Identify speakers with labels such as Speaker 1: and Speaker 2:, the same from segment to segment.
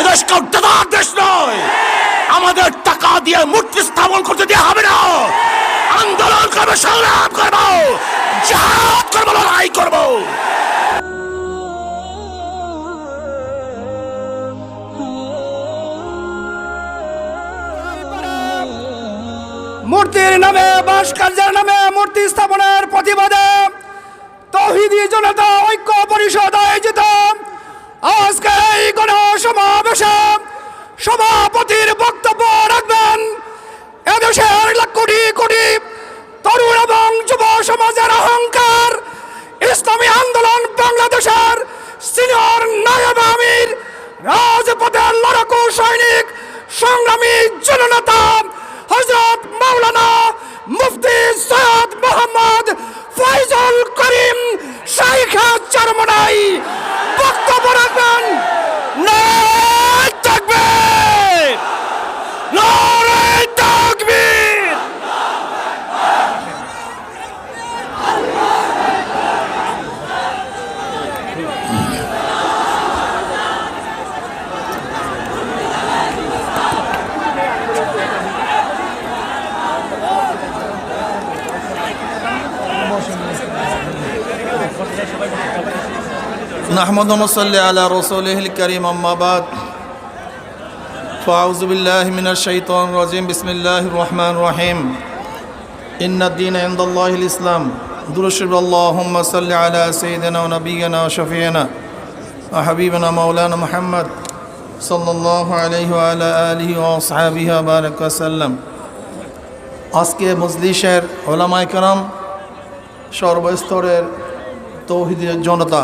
Speaker 1: এদেশ কেউ দাদার দেশ নয়। আমাদের টাকা দিয়ে মূর্তি স্থাপন করতে দেওয়া হবে না। আন্দোলন করব, সংগ্রাম করব, জাহাজ করব, লড়াই করব।
Speaker 2: মূর্তির নামে ভাস্কর্যের নামে মূর্তি স্থাপনের প্রতিবাদে তহিদি জনতা ঐক্য পরিষদ আয়োজিত। সভাপতির বক্তব্য রাখবেন। এদেশের কোটি কোটি তরুণ এবং যুব সমাজের অহংকার, ইসলামী আন্দোলন বাংলাদেশের সিনিয়র নায়ব আমির রাজপথের লড়াকু সৈনিক, সংগ্রামী জননেতা হজরত মাওলানা মুফতি সৈয়দ মোহাম্মদ ফয়জুল করিম শাইখা চরমনাই। বক্তব্য রাখবেন নারায় তাকবীর নারায় তাকবীর
Speaker 3: نحمد ونصلي على رسوله الكريم أما بعد فأعوذ بالله من الشيطان الرجيم بسم الله الرحمن الرحيم إن الدين عند الله الإسلام درشب اللهم صل على سيدنا ونبينا وشفينا وحبيبنا مولانا محمد صلى الله عليه وعلى آله وأصحابه وبارك وسلم আজকে মজলিসের ওলামায় কারাম সর্বস্তরের তৌহিদের জনতা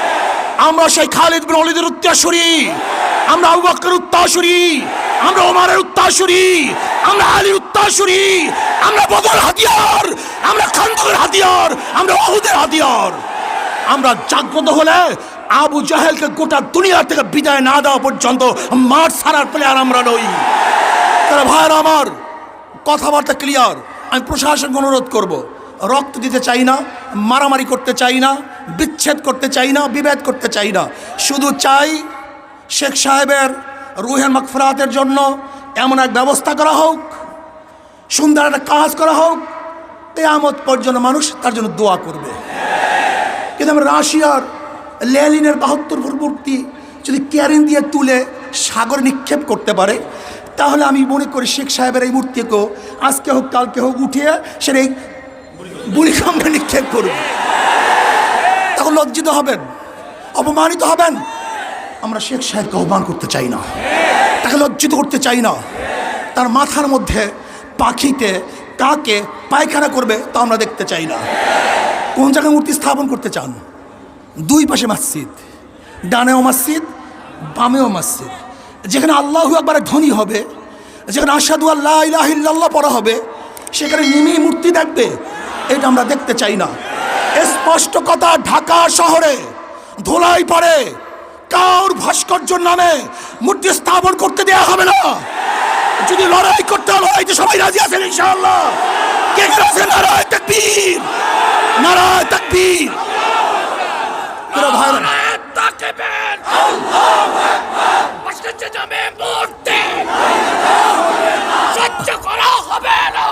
Speaker 3: আমরা সেই খালিদ বিন অলিদের উত্তরসূরি। আমরা আবু বকরের উত্তরসূরি। আমরা ওমারের উত্তরসূরি। আমরা আলীর উত্তরসূরি। আমরা বদর হাতিয়ার। আমরা খান্দকের হাতিয়ার। আমরা অহুদের হাতিয়ার। আমরা জাগ্রত হলে আবু জাহেলকে গোটা দুনিয়া থেকে বিদায় না দেওয়া পর্যন্ত মাঠ ছাড়ার প্লেয়ার আমরা নই। তাহলে ভাইয়ের আমার কথাবার্তা ক্লিয়ার আমি প্রশাসনকে অনুরোধ করব। রক্ত দিতে চাই না, মারামারি করতে চাই না, বিচ্ছেদ করতে চাই না, বিভেদ করতে চাই না। শুধু চাই শেখ সাহেবের রুহের মকফরাতের জন্য এমন এক ব্যবস্থা করা হোক, সুন্দর একটা কাজ করা হোক, কেয়ামত পর্যন্ত মানুষ তার জন্য দোয়া করবে। কিন্তু আমরা রাশিয়ার লেলিনের বাহাত্তর মূর্তি যদি ক্যারিন দিয়ে তুলে সাগর নিক্ষেপ করতে পারে, তাহলে আমি মনে করি শেখ সাহেবের এই মূর্তিকেও আজকে হোক কালকে হোক উঠিয়ে সেটা এই বুড়িকাম্বে নিক্ষেপ করবে তখন লজ্জিত হবেন, অপমানিত হবেন। আমরা শেখ সাহেবকে অপমান করতে চাই না। তাকে লজ্জিত করতে চাই না। তার মাথার মধ্যে পাখিতে কাকে পায়খানা করবে তা আমরা দেখতে চাই না। কোন জায়গায় মূর্তি স্থাপন করতে চান? দুই পাশে মসজিদ। ডানেও মসজিদ, বামেও মসজিদ। যেখানে আল্লাহ একবারে ধনী হবে, যেখানে আসাদু আল্লাহ পড়া হবে, সেখানে নেমেই মূর্তি দেখবে। এটা আমরা দেখতে চাই না। স্পষ্ট কথা, ঢাকা শহরে ধোলাই পড়ে, কাউর ভাস্কর্য নামে মূর্তি স্থাপন করতে দেওয়া হবে না। যদি লড়াই করতে লড়াইতে সবাই রাজি আছেন, ইনশাআল্লাহ। কে কে আছেন? নারায় তাকবীর। নারায় তাকবীর। ভাইরা
Speaker 1: তাকবীর ভাস্কর্য নামে মূর্তি সহ্য করা হবে না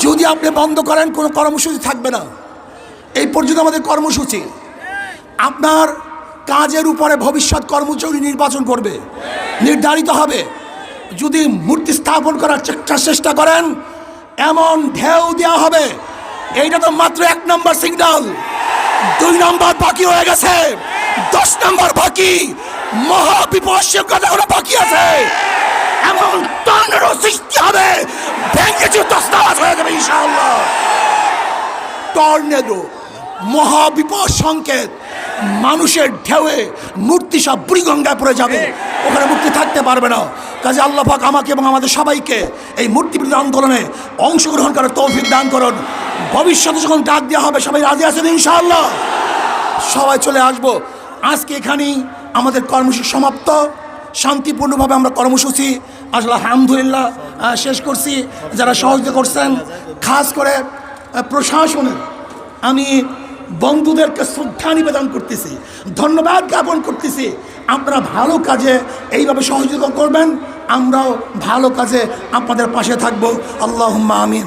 Speaker 3: যদি আপনি বন্ধ করেন, কোনো কর্মসূচি থাকবে না। এই পর্যন্ত আমাদের কর্মসূচি। আপনার কাজের উপরে ভবিষ্যৎ কর্মচারী নির্বাচন করবে। নির্ধারিত হবে। যদি মূর্তি স্থাপন করার চেষ্টা চেষ্টা করেন, এমন ঢেউ দেওয়া হবে। এইটা তো মাত্র এক নম্বর সিগন্যাল। দুই নম্বর বাকি হয়ে গেছে। দশ নম্বর বাকি। মহা বিপর্যয় কথা বাকি আছে। এমন তন্দ্র সৃষ্টি হবে। ভেঙে দস্তাবাজ হয়ে যাবে ইনশাআল্লাহ। টর্নেডো, মহাবিপদ সংকেত। মানুষের ঢেউয়ে মূর্তি সব বুড়িগঙ্গায় পড়ে যাবে। ওখানে মূর্তি থাকতে পারবে না। কাজে আল্লাহ পাক আমাকে এবং আমাদের সবাইকে এই মূর্তি বিরোধী আন্দোলনে অংশগ্রহণ করার তৌফিক দান করুন। ভবিষ্যতে যখন ডাক দেওয়া হবে, সবাই রাজি আছেন ইনশাআল্লাহ? সবাই চলে আসব। আজকে এখানেই আমাদের কর্মসূচি সমাপ্ত। শান্তিপূর্ণভাবে আমরা কর্মসূচি আসলে আলহামদুলিল্লাহ শেষ করছি। যারা সহযোগিতা করছেন খাস করে আহ, প্রশাসনের আমি বন্ধুদেরকে শ্রদ্ধা নিবেদন করতেছি ধন্যবাদ জ্ঞাপন করতেছি। আপনারা ভালো কাজে এইভাবে সহযোগিতা করবেন আমরাও ভালো কাজে আপনাদের পাশে থাকব। আল্লাহ আমিন।